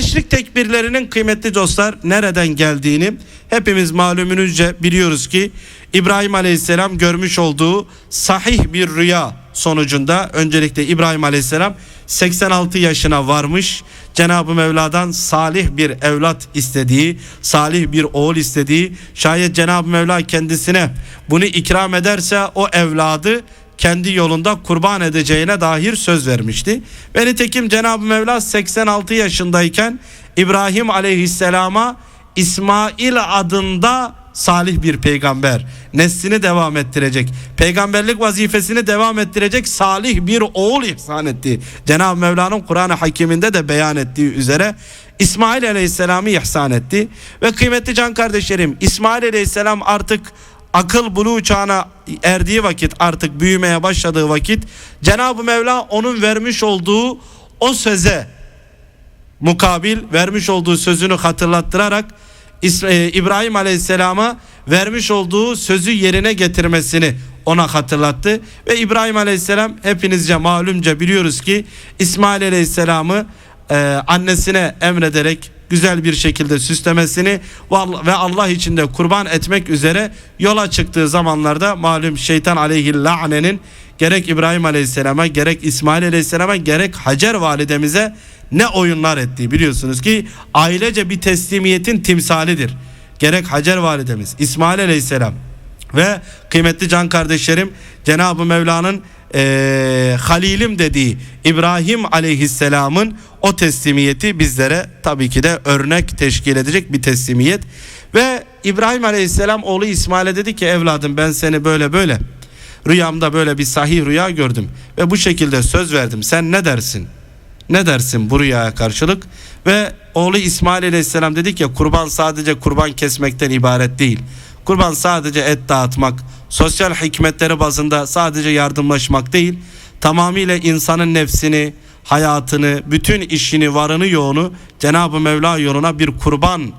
Teşrik tekbirlerinin kıymetli dostlar nereden geldiğini hepimiz malumunuzca biliyoruz ki İbrahim Aleyhisselam görmüş olduğu sahih bir rüya sonucunda öncelikle İbrahim Aleyhisselam 86 yaşına varmış. Cenab-ı Mevla'dan salih bir evlat istediği, salih bir oğul istediği, şayet Cenab-ı Mevla kendisine bunu ikram ederse o evladı kendi yolunda kurban edeceğine dair söz vermişti. Ve nitekim Cenab-ı Mevla 86 yaşındayken İbrahim aleyhisselama İsmail adında salih bir peygamber neslini devam ettirecek peygamberlik vazifesini devam ettirecek salih bir oğul ihsan etti. Cenab-ı Mevla'nın Kur'an-ı Hakiminde de beyan ettiği üzere İsmail Aleyhisselam'ı ihsan etti ve kıymetli can kardeşlerim İsmail Aleyhisselam artık akıl buluğ çağına erdiği vakit artık büyümeye başladığı vakit Cenab-ı Mevla onun vermiş olduğu o söze mukabil vermiş olduğu sözünü hatırlattırarak e, İbrahim Aleyhisselam'a vermiş olduğu sözü yerine getirmesini ona hatırlattı. Ve İbrahim Aleyhisselam hepinizce malumca biliyoruz ki İsmail Aleyhisselam'ı e, annesine emrederek güzel bir şekilde süslemesini ve Allah içinde kurban etmek üzere yola çıktığı zamanlarda malum şeytan aleyhi la'nenin gerek İbrahim Aleyhisselam'a gerek İsmail Aleyhisselam'a gerek Hacer validemize ne oyunlar ettiği biliyorsunuz ki ailece bir teslimiyetin timsalidir. Gerek Hacer validemiz İsmail Aleyhisselam ve kıymetli can kardeşlerim Cenab-ı Mevla'nın e, Halilim dediği İbrahim Aleyhisselam'ın o teslimiyeti bizlere tabii ki de örnek teşkil edecek bir teslimiyet ve İbrahim Aleyhisselam oğlu İsmail'e dedi ki evladım ben seni böyle böyle rüyamda böyle bir sahih rüya gördüm ve bu şekilde söz verdim sen ne dersin? Ne dersin bu rüyaya karşılık? Ve oğlu İsmail Aleyhisselam dedik ya kurban sadece kurban kesmekten ibaret değil. Kurban sadece et dağıtmak, sosyal hikmetleri bazında sadece yardımlaşmak değil, tamamıyla insanın nefsini, hayatını, bütün işini, varını, yoğunu Cenab-ı Mevla yoluna bir kurban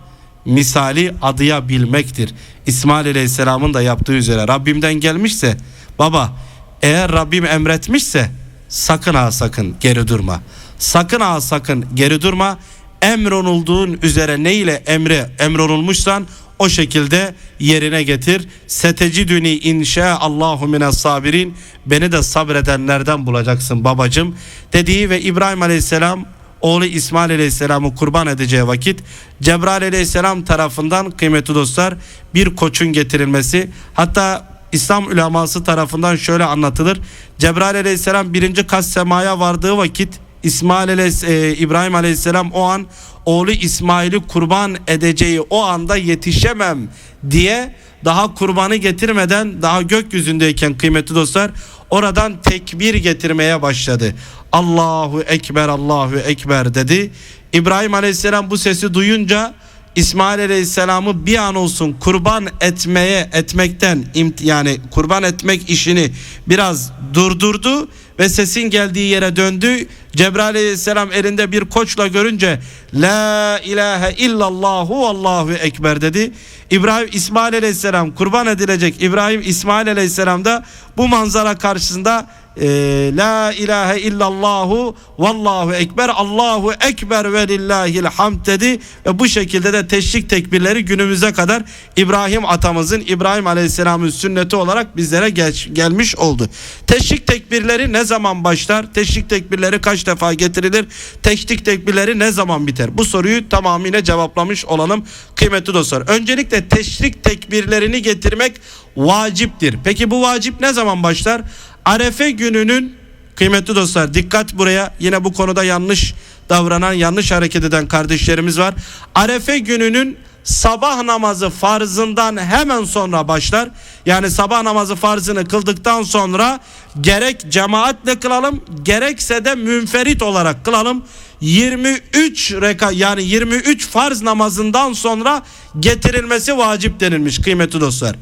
misali adayabilmektir. İsmail Aleyhisselam'ın da yaptığı üzere Rabbimden gelmişse baba eğer Rabbim emretmişse sakın ha sakın geri durma. Sakın ha sakın geri durma. Emrolunduğun üzere ne ile emre emrolunmuşsan o şekilde yerine getir. Setecidüni inşa Allahu mines sabirin. Beni de sabredenlerden bulacaksın babacım dediği ve İbrahim Aleyhisselam oğlu İsmail Aleyhisselam'ı kurban edeceği vakit Cebrail Aleyhisselam tarafından kıymetli dostlar bir koçun getirilmesi hatta İslam uleması tarafından şöyle anlatılır. Cebrail Aleyhisselam birinci kas semaya vardığı vakit İsmail Aleyhis, e, İbrahim Aleyhisselam o an oğlu İsmail'i kurban edeceği o anda yetişemem diye daha kurbanı getirmeden daha gökyüzündeyken kıymetli dostlar oradan tekbir getirmeye başladı. Allahu Ekber Allahu Ekber dedi. İbrahim Aleyhisselam bu sesi duyunca İsmail Aleyhisselam'ı bir an olsun kurban etmeye etmekten yani kurban etmek işini biraz durdurdu ve sesin geldiği yere döndü. Cebrail aleyhisselam elinde bir koçla görünce La ilahe illallahu Allahu ekber dedi. İbrahim İsmail aleyhisselam kurban edilecek İbrahim İsmail aleyhisselam da bu manzara karşısında e, La ilahe illallahu vallahu ekber Allahu ekber ve lillahil hamd dedi ve bu şekilde de teşrik tekbirleri günümüze kadar İbrahim atamızın İbrahim aleyhisselamın sünneti olarak bizlere geç, gelmiş oldu. Teşrik tekbirleri ne zaman başlar? Teşrik tekbirleri kaç defa getirilir? Teşrik tekbirleri ne zaman biter? Bu soruyu tamamıyla cevaplamış olalım kıymetli dostlar. Öncelikle teşrik tekbirlerini getirmek vaciptir. Peki bu vacip ne zaman başlar? Arefe gününün kıymetli dostlar dikkat buraya yine bu konuda yanlış davranan yanlış hareket eden kardeşlerimiz var. Arefe gününün sabah namazı farzından hemen sonra başlar. Yani sabah namazı farzını kıldıktan sonra gerek cemaatle kılalım gerekse de münferit olarak kılalım. 23 reka yani 23 farz namazından sonra getirilmesi vacip denilmiş kıymetli dostlar.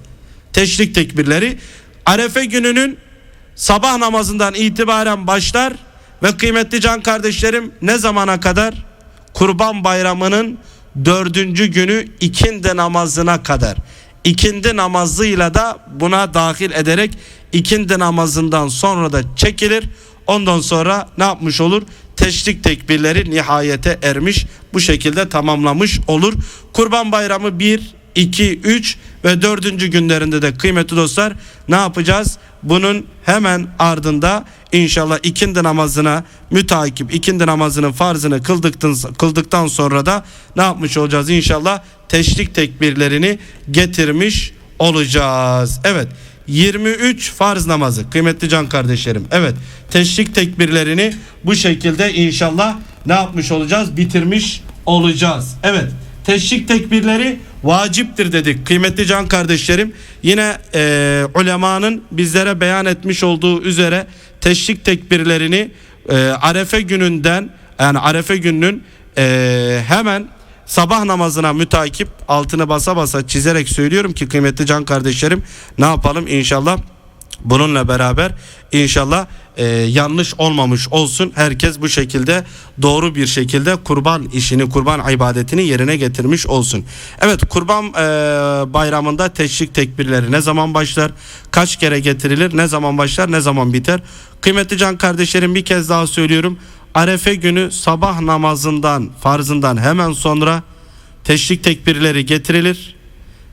Teşrik tekbirleri Arefe gününün sabah namazından itibaren başlar ve kıymetli can kardeşlerim ne zamana kadar? Kurban bayramının dördüncü günü ikindi namazına kadar. İkindi namazıyla da buna dahil ederek ikindi namazından sonra da çekilir. Ondan sonra ne yapmış olur? teşrik tekbirleri nihayete ermiş bu şekilde tamamlamış olur. Kurban Bayramı 1, 2, 3 ve 4. günlerinde de kıymetli dostlar ne yapacağız? Bunun hemen ardında inşallah ikindi namazına mütakip ikindi namazının farzını kıldıktan, kıldıktan sonra da ne yapmış olacağız inşallah? Teşrik tekbirlerini getirmiş olacağız. Evet 23 farz namazı kıymetli can kardeşlerim. Evet teşrik tekbirlerini bu şekilde inşallah ne yapmış olacağız? Bitirmiş olacağız. Evet teşrik tekbirleri vaciptir dedik kıymetli can kardeşlerim. Yine e, ulemanın bizlere beyan etmiş olduğu üzere teşrik tekbirlerini e, Arefe gününden yani Arefe gününün e, hemen sabah namazına mütakip altını basa basa çizerek söylüyorum ki kıymetli can kardeşlerim ne yapalım inşallah bununla beraber inşallah e, yanlış olmamış olsun. Herkes bu şekilde doğru bir şekilde kurban işini, kurban ibadetini yerine getirmiş olsun. Evet kurban e, bayramında teşrik tekbirleri ne zaman başlar? Kaç kere getirilir? Ne zaman başlar? Ne zaman biter? Kıymetli can kardeşlerim bir kez daha söylüyorum. Arefe günü sabah namazından, farzından hemen sonra teşrik tekbirleri getirilir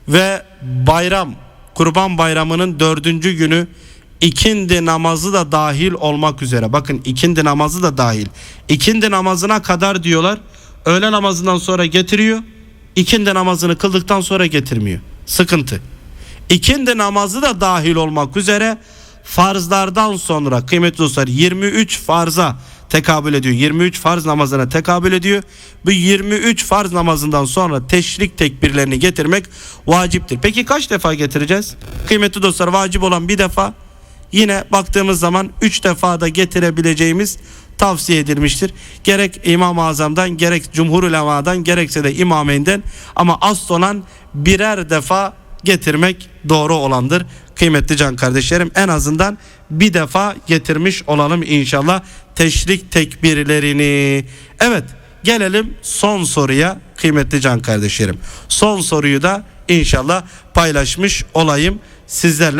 ve bayram Kurban Bayramı'nın dördüncü günü ikindi namazı da dahil olmak üzere. Bakın ikindi namazı da dahil. İkindi namazına kadar diyorlar. Öğle namazından sonra getiriyor. İkindi namazını kıldıktan sonra getirmiyor. Sıkıntı. İkindi namazı da dahil olmak üzere farzlardan sonra kıymetli dostlar 23 farza tekabül ediyor. 23 farz namazına tekabül ediyor. Bu 23 farz namazından sonra teşrik tekbirlerini getirmek vaciptir. Peki kaç defa getireceğiz? Kıymetli dostlar vacip olan bir defa. Yine baktığımız zaman 3 defa da getirebileceğimiz tavsiye edilmiştir. Gerek İmam-ı Azam'dan gerek Cumhur Ulema'dan gerekse de İmameyn'den ama asıl olan birer defa getirmek doğru olandır. Kıymetli can kardeşlerim en azından bir defa getirmiş olalım inşallah teşrik tekbirlerini. Evet gelelim son soruya kıymetli can kardeşlerim. Son soruyu da inşallah paylaşmış olayım sizlerle.